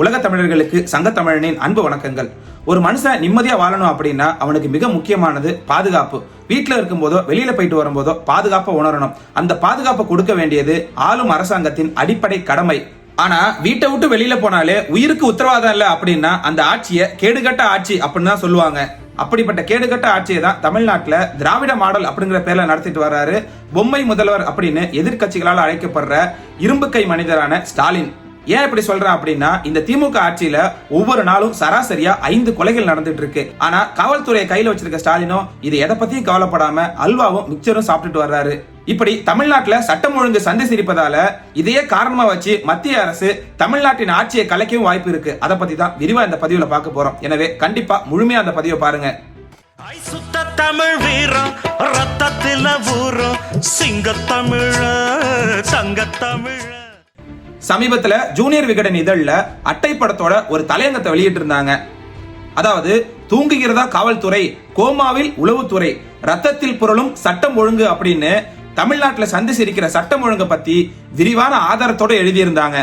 உலக தமிழர்களுக்கு சங்க தமிழனின் அன்பு வணக்கங்கள். ஒரு மனுஷன் நிம்மதியா வாழணும் அப்படின்னா அவனுக்கு மிக முக்கியமானது பாதுகாப்பு. வீட்டில் இருக்கும்போதோ வெளியில போயிட்டு வரும்போதோ பாதுகாப்பை உணரணும். அந்த பாதுகாப்பை கொடுக்க வேண்டியது ஆளும் அரசாங்கத்தின் அடிப்படை கடமை. ஆனா வீட்டை விட்டு வெளியில போனாலே உயிருக்கு உத்தரவாதம் இல்லை அப்படின்னா அந்த ஆட்சியை கேடுகட்ட ஆட்சி அப்படின்னு தான் சொல்லுவாங்க. அப்படிப்பட்ட கேடுகட்ட ஆட்சியை தான் தமிழ்நாட்டில் திராவிட மாடல் அப்படிங்கிற பேர்ல நடத்திட்டு வர்றாரு பொம்மை முதல்வர் அப்படின்னு எதிர்க்கட்சிகளால் அழைக்கப்படுற இரும்பு கை மனிதரான ஸ்டாலின். ஏன் இப்படி சொல்றேன் அப்படின்னா இந்த திமுக ஆட்சியில ஒவ்வொரு நாளும் சராசரியா ஐந்து கொலைகள் நடந்துட்டு இருக்கு. ஆனா காவல்துறையை கையில வச்சிருக்க ஸ்டாலினும் இது எதை பத்தியும் கவலைப்படாம அல்வாவும் மிக்சரும் சாப்பிட்டுட்டு வர்றாரு. இப்படி தமிழ்நாட்டுல சட்டம் ஒழுங்கு சந்தை சிரிப்பதால இதையே காரணமா வச்சு மத்திய அரசு தமிழ்நாட்டின் ஆட்சியை கலைக்கவும் வாய்ப்பு இருக்கு. அதை பத்தி தான் விரிவா இந்த பதிவுல பார்க்க போறோம். எனவே கண்டிப்பா முழுமையா அந்த பதிவை பாருங்க. சுத்த தமிழ் வீரம் ரத்தத்தில ஊரம் சிங்க தமிழ தங்க தமிழ சமீபத்துல ஜூனியர் விகடன் இதழ்ல அட்டை படத்தோட ஒரு தலையங்கத்தை வெளியிட்டு இருந்தாங்க அதாவது தூங்குகிறதா காவல்துறை கோமாவில் உளவுத்துறை ரத்தத்தில் புரளும் சட்டம் ஒழுங்கு அப்படின்னு தமிழ்நாட்டில் சந்தி சிரிக்கிற சட்டம் ஒழுங்கை பத்தி விரிவான ஆதாரத்தோட எழுதியிருந்தாங்க.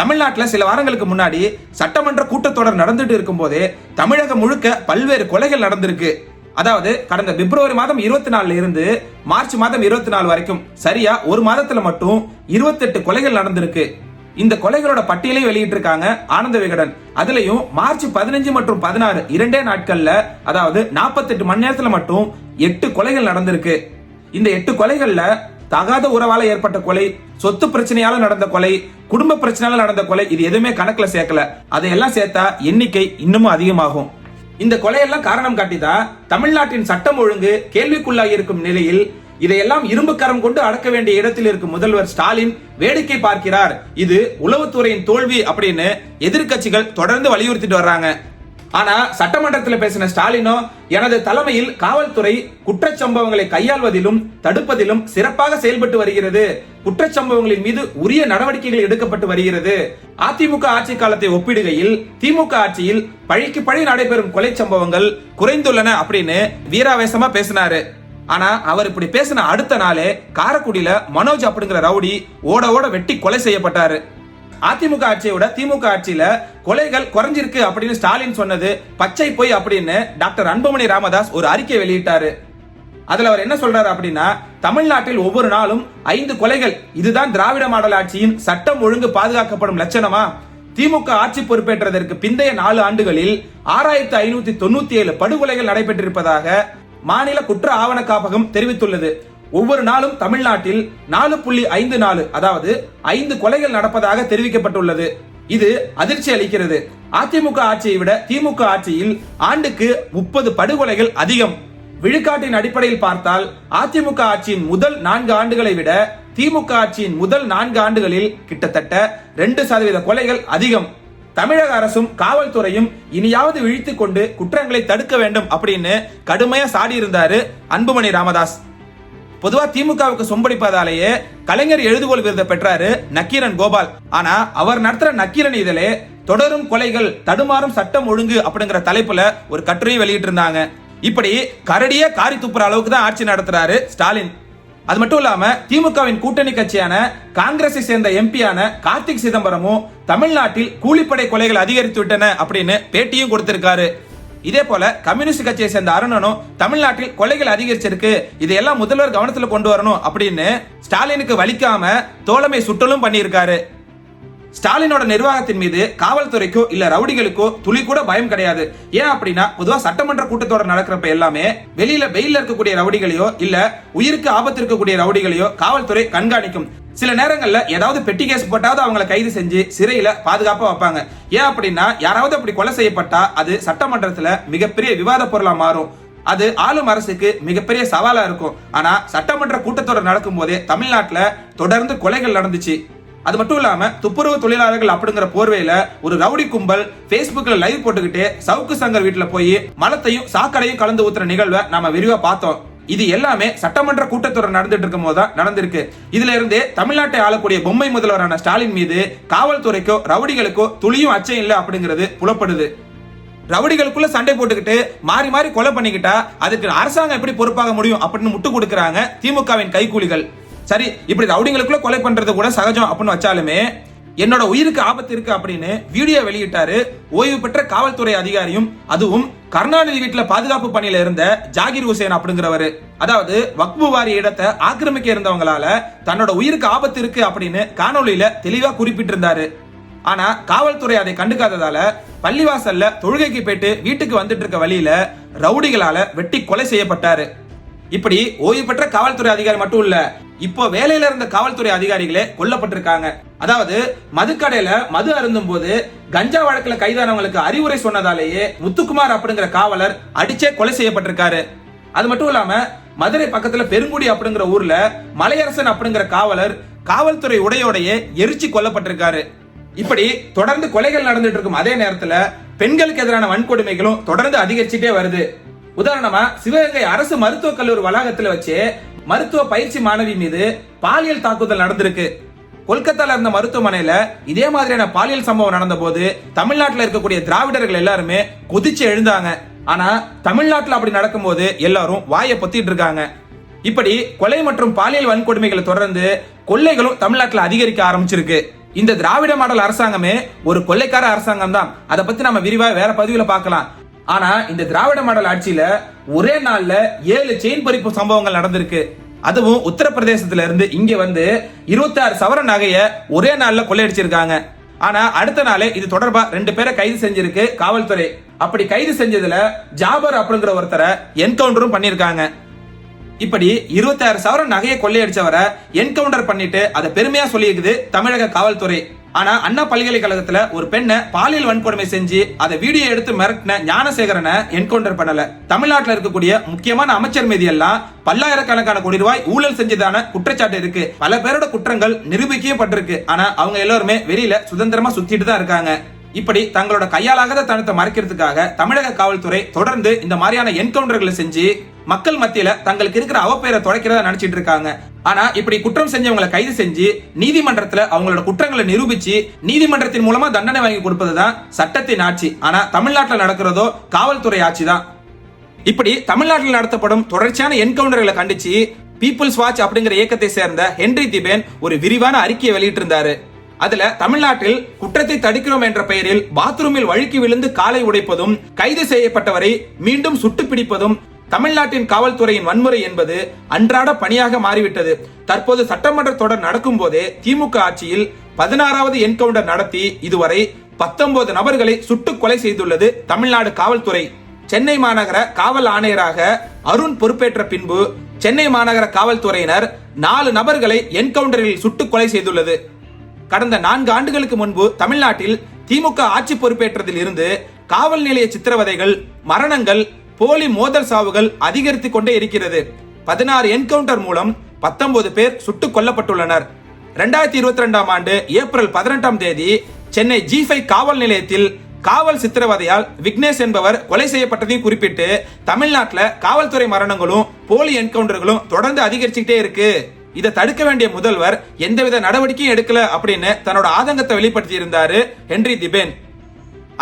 தமிழ்நாட்டில் சில வாரங்களுக்கு முன்னாடி சட்டமன்ற கூட்டத்தொடர் நடந்துட்டு இருக்கும்போதே தமிழகம் முழுக்க பல்வேறு கொலைகள் நடந்திருக்கு. அதாவது கடந்த பிப்ரவரி மாதம் இருபத்தி நாலுல இருந்து மார்ச் மாதம் இருபத்தி நாலு வரைக்கும் சரியா ஒரு மாதத்துல மட்டும் இருபத்தெட்டு கொலைகள் நடந்திருக்கு. இந்த கொலைகளோட பட்டியலை வெளியிட்டிருக்காங்க ஆனந்த விகடன். அதுலயும் மார்ச் பதினஞ்சு மற்றும் பதினாறு இரண்டே நாட்கள்ல அதாவது 48 மணி நேரத்துல மட்டும் எட்டு கொலைகள் நடந்திருக்கு. இந்த எட்டு கொலைகள்ல தகாத உறவால ஏற்பட்ட கொலை சொத்து பிரச்சனையால நடந்த கொலை குடும்ப பிரச்சனையால நடந்த கொலை இது எதுவுமே கணக்குல சேர்க்கல. அதையெல்லாம் சேர்த்தா எண்ணிக்கை இன்னமும் அதிகமாகும். இந்த கொலையெல்லாம் காரணம் காட்டிதான் தமிழ்நாட்டின் சட்டம் ஒழுங்கு கேள்விக்குள்ளாகி இருக்கும் நிலையில் இதையெல்லாம் இரும்பு கரம் கொண்டு அடக்க வேண்டிய இடத்தில் இருக்கும் முதல்வர் ஸ்டாலின் வேடிக்கை பார்க்கிறார். இது உளவுத்துறையின் தோல்வி அப்படின்னு எதிர்க்கட்சிகள் தொடர்ந்து வலியுறுத்திட்டு வர்றாங்க. ஆனா சட்டமன்றத்தில் பேசின ஸ்டாலினோ எனது தலைமையில் காவல்துறை குற்றச்சம்பவங்களை கையாள்வதிலும் தடுப்பதிலும் சிறப்பாக செயல்பட்டு வருகிறது. குற்றச்சம்பவங்களின் மீது உரிய நடவடிக்கைகள் எடுக்கப்பட்டு வருகிறது. அதிமுக ஆட்சி காலத்தை ஒப்பிடுகையில் திமுக ஆட்சியில் பழிக்கு பழி நடைபெறும் கொலை சம்பவங்கள் குறைந்துள்ளன அப்படின்னு வீராவேசமா பேசினாரு. ஆனா அவர் இப்படி பேசின அடுத்த நாளே காரக்குடியில மனோஜ் அப்படிங்கிற ரவுடி ஓட ஓட வெட்டி கொலை செய்யப்பட்டாரு. அதிமுக ஆட்சியை விட திமுக ஆட்சியில கொலைகள் குறைஞ்சிருக்கு அப்படின்னு ஸ்டாலின் சொன்னது பச்சை பொய் அப்படின்னு டாக்டர் அன்புமணி ராமதாஸ் ஒரு அறிக்கை வெளியிட்டாரு. அதுல அவர் என்ன சொல்றாரு அப்படின்னா தமிழ்நாட்டில் ஒவ்வொரு நாளும் ஐந்து கொலைகள் இதுதான் திராவிட மாடல் ஆட்சியின் சட்டம் ஒழுங்கு பாதுகாக்கப்படும் லட்சணமா? திமுக ஆட்சி பொறுப்பேற்றதற்கு பிந்தைய நாலு ஆண்டுகளில் ஆறாயிரத்தி ஐநூத்தி தொண்ணூத்தி ஏழு படுகொலைகள் நடைபெற்றிருப்பதாக மாநில குற்ற ஆவண காப்பகம் தெரிவித்துள்ளது. ஒவ்வொரு நாளும் தமிழ்நாட்டில் நாலு புள்ளி ஐந்து நாலு அதாவது ஐந்து கொலைகள் நடப்பதாக தெரிவிக்கப்பட்டுள்ளது. இது அதிர்ச்சி அளிக்கிறது. அதிமுக ஆட்சியை விட திமுக ஆட்சியில் ஆண்டுக்கு முப்பது படுகொலைகள் அதிகம். விழுக்காட்டின் அடிப்படையில் பார்த்தால் அதிமுக ஆட்சியின் முதல் நான்கு ஆண்டுகளை விட திமுக ஆட்சியின் முதல் நான்கு ஆண்டுகளில் கிட்டத்தட்ட ரெண்டு சதவீத கொலைகள் அதிகம். தமிழக அரசும் காவல்துறையும் இனியாவது விழித்துக் கொண்டு குற்றங்களை தடுக்க வேண்டும் அப்படின்னு கடுமையா சாடி இருந்தாரு அன்புமணி ராமதாஸ். பொதுவா திமுகவுக்கு சொம்படிப்பதாலேயே கலைஞர் எழுதுகோள் விருதை பெற்றாரு நக்கீரன் கோபால். ஆனா அவர் நடத்துற நக்கீரன் இதழே தொடரும் கொலைகள் தடுமாறும் சட்டம் ஒழுங்கு அப்படிங்கிற தலைப்புல ஒரு கட்டுரையை வெளியிட்டு இருந்தாங்க இப்படி கரடியே காரி துப்புற அளவுக்கு தான் ஆட்சி நடத்துறாரு ஸ்டாலின். அது மட்டும் இல்லாம திமுகவின் கூட்டணி கட்சியான காங்கிரஸை சேர்ந்த எம்பியான கார்த்திக் சிதம்பரமும் தமிழ்நாட்டில் கூலிப்படை கொலைகள் அதிகரித்து விட்டன அப்படின்னு பேட்டியும் கொடுத்திருக்காரு. இதே போல கம்யூனிஸ்ட் கட்சியை சேர்ந்த அருணனும் தமிழ்நாட்டில் கொலைகள் அதிகரிச்சிருக்கு. இதையெல்லாம் முதல்வர் கவனத்துல கொண்டு வரணும் அப்படின்னு ஸ்டாலினுக்கு வலிக்காம தோழமை சுட்டலும் பண்ணியிருக்காரு. ஸ்டாலினோட நிர்வாகத்தின் மீது காவல்துறைக்கோ இல்ல ரவுடிகளுக்கோ துளி கூட பயம் கிடையாது. ஏன் அப்படின்னா பொதுவா சட்டமன்ற கூட்டத்தோட நடக்கிறப்ப எல்லாமே வெளியில வெயில இருக்கக்கூடிய ரவுடிகளையோ இல்ல உயிருக்கு ஆபத்து இருக்கக்கூடிய ரவுடிகளையோ காவல்துறை கண்காணிக்கும். சில நேரங்கள்ல ஏதாவது பெட்டி கேஸ் போட்டாவது அவங்கள கைது செஞ்சு சிறையில பாதுகாப்பா வைப்பாங்க. ஏன் அப்படின்னா யாராவது அப்படி கொலை செய்யப்பட்டா அது சட்டமன்றத்துல மிகப்பெரிய விவாத பொருளா மாறும். அது ஆளும் அரசுக்கு மிகப்பெரிய சவாலா இருக்கும். ஆனா சட்டமன்ற கூட்டத்தொடர் நடக்கும் போதே தமிழ்நாட்டுல தொடர்ந்து கொலைகள் நடந்துச்சு. அது மட்டும் இல்லாம துப்புரவு தொழிலாளர்கள் அப்படிங்கிற போர்வையில ஒரு ரவுடி கும்பல் பேஸ்புக்ல லைவ் போட்டுக்கிட்டு சவுக்கு சங்கர் வீட்டுல போய் மலத்தையும் சாக்கடையும் கலந்து ஊத்துற நிகழ்வை நாம விரிவா பார்த்தோம். இது எல்லாமே சட்டமன்ற கூட்டத்தொடர் நடந்துட்டு இருக்கும் போதுதான் நடந்திருக்கு. இதுல இருந்தே தமிழ்நாட்டை ஆளக்கூடிய பொம்மை முதல்வரான ஸ்டாலின் மீது காவல்துறைக்கோ ரவுடிகளுக்கோ துளியும் அச்சம் இல்லை அப்படிங்கிறது புலப்படுது. ரவுடிகளுக்குள்ள சண்டை போட்டுக்கிட்டு மாறி மாறி கொலை பண்ணிக்கிட்டா அதுக்கு அரசாங்கம் எப்படி பொறுப்பாக முடியும் அப்படின்னு முட்டு கொடுக்கறாங்க திமுகவின் கைக்கூலிகள் சரி இப்படி ரவுடிங்களுக்குள்ள கொலை பண்றது கூட சகஜம் அப்படின்னு வச்சாலுமே என்னோட உயிருக்கு ஆபத்து இருக்கு அப்படின்னு வீடியோ வெளியிட்டாரு ஓய்வு பெற்ற காவல்துறை அதிகாரியும் அதுவும் கருணாநிதி வீட்டுல பாதுகாப்பு பணியில இருந்த ஜாகிர் ஹுசேன் அப்படிங்கிறவரு. அதாவது வக்பு வாரி இடத்தை ஆக்கிரமிக்க இருந்தவங்களால தன்னோட உயிருக்கு ஆபத்து இருக்கு அப்படின்னு காணொலியில தெளிவா குறிப்பிட்டிருந்தாரு. ஆனா காவல்துறை அதை கண்டுக்காததால பள்ளிவாசல்ல தொழுகைக்கு போயிட்டு வீட்டுக்கு வந்துட்டு இருக்க வழியில ரவுடிகளால வெட்டி கொலை செய்யப்பட்டாரு. இப்படி ஓய்வு பெற்ற காவல்துறை அதிகாரி மட்டும் இல்ல இப்போ வேலையில இருந்த காவல்துறை அதிகாரிகளே கொல்லப்பட்டிருக்காங்க. அதாவது மதுக்கடையில மது அருந்தும் போது கஞ்சா வழக்குல கைதானவங்களுக்கு அறிவுரை சொன்னதாலேயே முத்துக்குமார் அப்படிங்கிற காவலர் அடிச்சே கொலை செய்யப்பட்டிருக்காரு. அது மட்டும் இல்லாம மதுரை பக்கத்துல பெருங்குடி அப்படிங்கிற ஊர்ல மலையரசன் அப்படிங்கிற காவலர் காவல்துறை உடையோடையே எரிச்சு கொல்லப்பட்டிருக்காரு. இப்படி தொடர்ந்து கொலைகள் நடந்துட்டு இருக்கும் அதே நேரத்துல பெண்களுக்கு எதிரான வன்கொடுமைகளும் தொடர்ந்து அதிகரிச்சுட்டே வருது. உதாரணமா சிவகங்கை அரசு மருத்துவக் கல்லூரி வளாகத்துல வச்சு மருத்துவ பயிற்சி மாணவி மீது பாலியல் தாக்குதல் நடந்திருக்கு. கொல்கத்தால இருந்த மருத்துவமனையில இதே மாதிரியான பாலியல் சம்பவம் நடந்த போது தமிழ்நாட்டில் இருக்கக்கூடிய திராவிடர்கள் எல்லாருமே கொதிச்சு எழுந்தாங்க. ஆனா தமிழ்நாட்டில் அப்படி நடக்கும்போது எல்லாரும் வாயை பொத்திட்டு இருக்காங்க. இப்படி கொலை மற்றும் பாலியல் வன்கொடுமைகளை தொடர்ந்து கொள்ளைகளும் தமிழ்நாட்டில் அதிகரிக்க ஆரம்பிச்சிருக்கு. இந்த திராவிட மாடல் அரசாங்கமே ஒரு கொள்ளைக்கார அரசாங்கம் தான் அதை பத்தி நம்ம விரிவா வேற பதிவுல பார்க்கலாம். ஆனா இந்த திராவிட மாடல் ஆட்சியில ஒரே நாள்ல ஏழு செயின் பறிப்பு சம்பவங்கள் நடந்திருக்கு. அதுவும் உத்தரப்பிரதேசத்துல இருந்து இங்க வந்து 26 சவர நகைய ஒரே நாள்ல கொள்ளையடிச்சிருக்காங்க. ஆனா அடுத்த நாளே இது தொடர்பா ரெண்டு பேரை கைது செஞ்சிருக்கு காவல்துறை. அப்படி கைது செஞ்சதுல ஜாபர் அப்படிங்கிற ஒருத்தரை என்கவுண்டரும் பண்ணிருக்காங்க இப்படி 26 சவரன் நகையை கொள்ளையடிச்சவரை என்கவுண்டர் பண்ணிட்டு அதை பெருமையா சொல்லியிருக்குது தமிழக காவல்துறை. ஆனா அண்ணா பல்கலைக்கழகத்துல ஒரு பெண்ணை பாலியல் வன்கொடுமை செஞ்சு அதை வீடியோ எடுத்து மிரட்டின ஞானசேகரனை என்கவுண்டர் பண்ணல. தமிழ்நாட்டில் இருக்கக்கூடிய முக்கியமான அமைச்சர் மீது எல்லாம் பல்லாயிரக்கணக்கான கோடி ரூபாய் ஊழல் செஞ்சதான குற்றச்சாட்டு இருக்கு. பல பேரோட குற்றங்கள் நிரூபிக்கப்பட்டிருக்கு. ஆனா அவங்க எல்லாருமே வெளியில சுதந்திரமா சுத்திட்டு தான் இருக்காங்க. இப்படி தங்களோட கையாலாகாத தனத்தை மறைக்கிறதுக்காக தமிழக காவல்துறை தொடர்ந்து இந்த மாதிரியான என்கவுண்டர்களை செஞ்சு மக்கள் மத்தியில தங்களுக்கு இருக்கிற அவப்பெயரை தொலைக்கிறதா நினைச்சிட்டு இருக்காங்க. ஆனா இப்படி குற்றம் செஞ்சவங்களை கைது செஞ்சு நீதிமன்றத்துல அவங்களோட குற்றங்களை நிரூபிச்சு நீதிமன்றத்தின் மூலமா தண்டனை வாங்கி கொடுப்பதுதான் சட்டத்தின் ஆட்சி. ஆனா தமிழ்நாட்டில் நடக்கிறதோ காவல்துறை ஆட்சி தான் இப்படி தமிழ்நாட்டில் நடத்தப்படும் தொடர்ச்சியான என்கவுண்டர்களை கண்டிச்சு பீப்புள்ஸ் வாட்ச் அப்படிங்கிற இயக்கத்தை சேர்ந்த ஹென்ரி திபேன் ஒரு விரிவான அறிக்கையை வெளியிட்டிருந்தாரு. அதுல தமிழ்நாட்டில் குற்றத்தை தடுக்கிறோம் என்ற பெயரில் பாத்ரூமில் வழுக்கி விழுந்து காலை உடைப்பதும் கைது செய்யப்பட்டவரை மீண்டும் சுட்டு பிடிப்பதும் தமிழ்நாட்டின் காவல்துறையின் வன்முறை என்பது அன்றாட பணியாக மாறிவிட்டது. தற்போது சட்டமன்ற தொடர் நடக்கும் போதே திமுக ஆட்சியில் பதினாறாவது என்கவுண்டர் நடத்தி இதுவரை பத்தொன்பது நபர்களை சுட்டுக் கொலை செய்துள்ளது தமிழ்நாடு காவல்துறை. சென்னை மாநகர காவல் ஆணையராக அருண் பொறுப்பேற்ற பின்பு சென்னை மாநகர காவல்துறையினர் நாலு நபர்களை என்கவுண்டரில் சுட்டுக் கொலை செய்துள்ளது. கடந்த நான்கு ஆண்டுகளுக்கு முன்பு தமிழ்நாட்டில் திமுக ஆட்சி பொறுப்பேற்றதில் இருந்து காவல் நிலைய சித்திரவதைகள் மரணங்கள் போலி மோதல் சாவுகள் அதிகரித்து கொண்டே இருக்கிறது. பதினாறு என்கவுண்டர் மூலம் பத்தொன்பது பேர் சுட்டுக் கொல்லப்பட்டுள்ளனர். ரெண்டாயிரத்தி இருபத்தி ரெண்டாம் ஆண்டு ஏப்ரல் பதினெட்டாம் தேதி சென்னை ஜி காவல் நிலையத்தில் காவல் சித்திரவதையால் விக்னேஷ் என்பவர் கொலை செய்யப்பட்டதையும் குறிப்பிட்டு தமிழ்நாட்டில் காவல்துறை மரணங்களும் போலி என்கவுண்டர்களும் தொடர்ந்து அதிகரிச்சுக்கிட்டே இருக்கு. இதை தடுக்க வேண்டிய முதல்வர் எந்தவித நடவடிக்கையும் எடுக்கல அப்படின்னு தன்னோட ஆதங்கத்தை வெளிப்படுத்தி இருந்தாரு ஹென்றி திபேன்.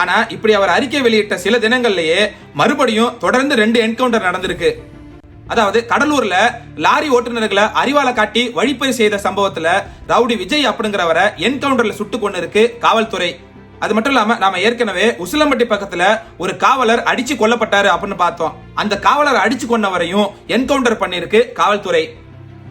ஆனா இப்படி அவர் அறிக்கை வெளியிட்ட சில தினங்கள்லயே மறுபடியும் தொடர்ந்து ரெண்டு என்கவுண்டர் நடந்திருக்கு. அதாவது கடலூர்ல லாரி ஓட்டுநர்களை அறிவால காட்டி வழிப்பறி செய்த சம்பவத்துல ரவுடி விஜய் அப்படிங்கிறவரை என்கவுண்டர்ல சுட்டு கொண்டு இருக்கு காவல்துறை. அது மட்டும் இல்லாம நாம ஏற்கனவே உசிலம்பட்டி பக்கத்துல ஒரு காவலர் அடிச்சு கொல்லப்பட்டாரு அப்படின்னு பார்த்தோம். அந்த காவலர் அடிச்சு கொண்டவரையும் என்கவுண்டர் பண்ணிருக்கு காவல்துறை.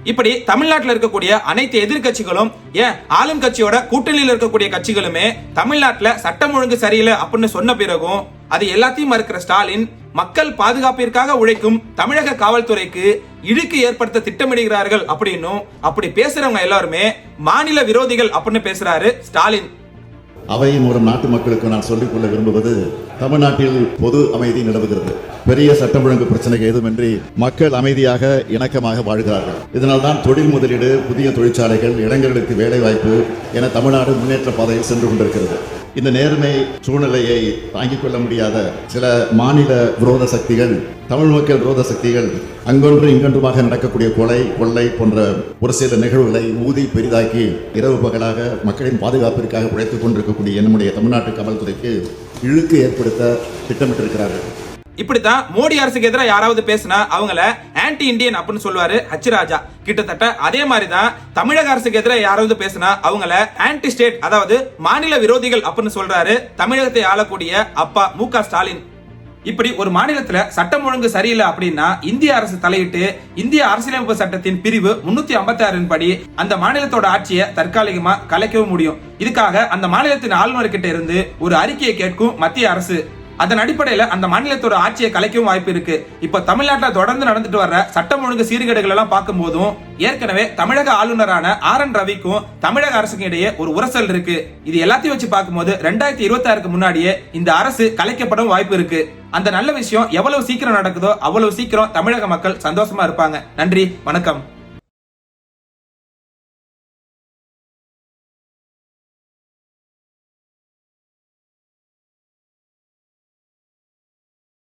இப்படி தமிழ்நாட்டில் இருக்கக்கூடிய அனைத்து எதிர்க்கட்சிகளும் ஏன் ஆளும் கட்சியோட கூட்டணியில் இருக்கக்கூடிய கட்சிகளுமே தமிழ்நாட்டில் சட்டம் ஒழுங்கு சரியில்லை அப்படின்னு சொன்ன பிறகும் அது எல்லாத்தையும் மறுக்கிற ஸ்டாலின் மக்கள் பாதுகாப்பிற்காக உழைக்கும் தமிழக காவல்துறைக்கு இழுக்கு ஏற்படுத்த திட்டமிடுகிறார்கள் அப்படின்னும் அப்படி பேசுறவங்க எல்லாருமே மாநில விரோதிகள் அப்படின்னு பேசுறாரு ஸ்டாலின். அவையின் மூலம் நாட்டு மக்களுக்கு நான் சொல்லிக்கொள்ள விரும்புவது தமிழ்நாட்டில் பொது அமைதி நிலவுகிறது. பெரிய சட்டம் ஒழுங்கு பிரச்சனைகள் எதுவுமின்றி மக்கள் அமைதியாக இணக்கமாக வாழ்கிறார்கள். இதனால்தான் தொழில் முதலீடு புதிய தொழிற்சாலைகள் இளைஞர்களுக்கு வேலைவாய்ப்பு என தமிழ்நாடு முன்னேற்ற பாதையில் சென்று கொண்டிருக்கிறது. இந்த நேர்மை சூழ்நிலையை தாங்கிக் கொள்ள முடியாத சில மாநில விரோத சக்திகள் தமிழ் மக்கள் விரோத சக்திகள் அங்கொன்று இங்கொன்றுமாக நடக்கக்கூடிய கொலை கொள்ளை போன்ற ஒரு சில நிகழ்வுகளை ஊதி பெரிதாக்கி இரவு பகலாக மக்களின் பாதுகாப்பிற்காக உழைத்துக் கொண்டிருக்கக்கூடிய நம்முடைய தமிழ்நாட்டு காவல்துறைக்கு இழுக்கு ஏற்படுத்த திட்டமிட்டிருக்கிறார்கள். இப்படித்தான் மோடி அரசுக்கு எதிராக யாராவது பேசினா அவங்கள ஆன்டி இந்தியன் அப்படின்னு சொல்லுவாரு ஹச் ராஜா. கிட்டத்தட்ட அதே மாதிரி தான் தமிழக அரசுக்கு எதிராக யாராவது பேசினா அவங்கள ஆன்டி ஸ்டேட் அதாவது மாநில விரோதிகள் அப்படின்னு சொல்றாரு தமிழகத்தை ஆளக்கூடிய அப்பா மு ஸ்டாலின். இப்படி ஒரு மாநிலத்துல சட்டம் ஒழுங்கு சரியில்லை அப்படின்னா இந்திய அரசு தலையிட்டு இந்திய அரசியலமைப்பு சட்டத்தின் பிரிவு முன்னூத்தி ஐம்பத்தி ஆறின் படி அந்த மாநிலத்தோட ஆட்சியை தற்காலிகமா கலைக்கவும் முடியும். இதுக்காக அந்த மாநிலத்தின் ஆளுநர்கிட்ட இருந்து ஒரு அறிக்கையை கேட்கும் மத்திய அரசு. அதன் அடிப்படையில் அந்த மாநிலத்தோட ஆட்சியை கலைக்கவும் வாய்ப்பு இருக்கு. இப்ப தமிழ்நாட்டில் தொடர்ந்து நடந்துட்டு வர சட்டம் ஒழுங்கு சீர்கேடுகள் எல்லாம் பார்க்கும் போதும் ஏற்கனவே தமிழக ஆளுநரான ஆர் என் ரவிக்கும் தமிழக அரசுக்கும் இடையே ஒரு உரசல் இருக்கு. இது எல்லாத்தையும் வச்சு பார்க்கும்போது ரெண்டாயிரத்தி இருபத்தி ஆறுக்கு முன்னாடியே இந்த அரசு கலைக்கப்படும் வாய்ப்பு இருக்கு. அந்த நல்ல விஷயம் எவ்வளவு சீக்கிரம் நடக்குதோ அவ்வளவு சீக்கிரம் தமிழக மக்கள் சந்தோஷமா இருப்பாங்க. நன்றி வணக்கம்.